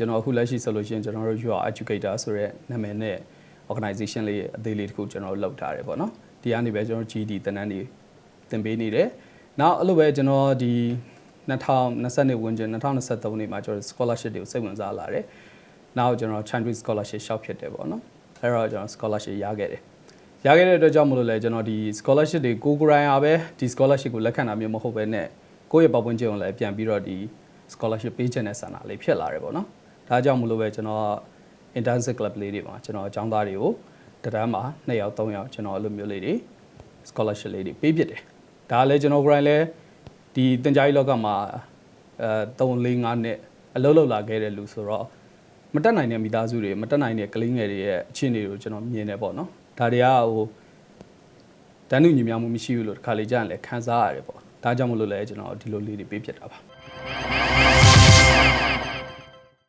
ကျွန်တော်အခုလက်ရှိဆိုလို့ရှိရင်ကျွန်တော်တို့ You are Educator ဆိုတဲ့နာမည်နဲ့ organization လေးရဲ့အသေးလေးတစ်ခုကျွန်တော်တို့လုပ်ထားတယ်ပေါ့နော်ဒီကနေပဲကျွန်တော် GD တန်းတန်းတွေသင်ပေးနေတယ်နောက်အဲ့လိုပဲကျွန်တော်ဒီ2020ဝန်းကျင်2023နေမှာကျွန်တော် scholarship တွေကိုစိတ်ဝင်စားလာတယ်နောက်ကျွန်တော် Chinese scholarship ရှောက်ဖြစ်တယ်ပေါ့နော်အဲ့တော့ကျွန်တော် scholarship ရခဲ့တယ်ရခဲ့တဲ့အတွက်ကြောင့်မလို့လဲကျွန်တော်ဒီ scholarship တွေကိုကိုယ်ကိုယ်တိုင်အားပဲဒီ scholarship ကိုလက်ခံတာမျိုးမဟုတ်ဘဲနဲ့ကိုယ့်ရဲ့ပတ်ဝန်းကျင်ကိုလည်းပြန်ပြီးတော့ဒီ scholarship ပေးချင်တဲ့ဆန္ဒလေးဖြစ်လာတယ်ပေါ့နော် ဒါကြောင့်မလို့ပဲကျွန်တော် intensive club လေးတွေမှာကျွန်တော်အကြောင်းသားတွေကိုတရမ်းမှာ2ယောက်3ယောက်ကျွန်တော်အဲ့လိုမျိုးလေးတွေ scholarship လေးတွေပေးပြတယ်ဒါလည်းကျွန်တော်ကိုယ်တိုင်လည်းဒီတင် जा ရေးလောကမှာအဲ3 4 5နှစ်အလုပ်လုပ်လာခဲ့တဲ့လူဆိုတော့မတက်နိုင်တဲ့မိသားစုတွေမတက်နိုင်တဲ့ကလေးငယ်တွေရဲ့အခြေအနေတွေကိုကျွန်တော်မြင်နေပေါ့နော်ဒါတွေကဟိုတန်းတူညီမျှမှုမရှိဘူးလို့တစ်ခါလေကြာရင်လည်းခံစားရတယ်ပေါ့ဒါကြောင့်မလို့လဲကျွန်တော်ဒီလိုလေးတွေပေးပြတာပါ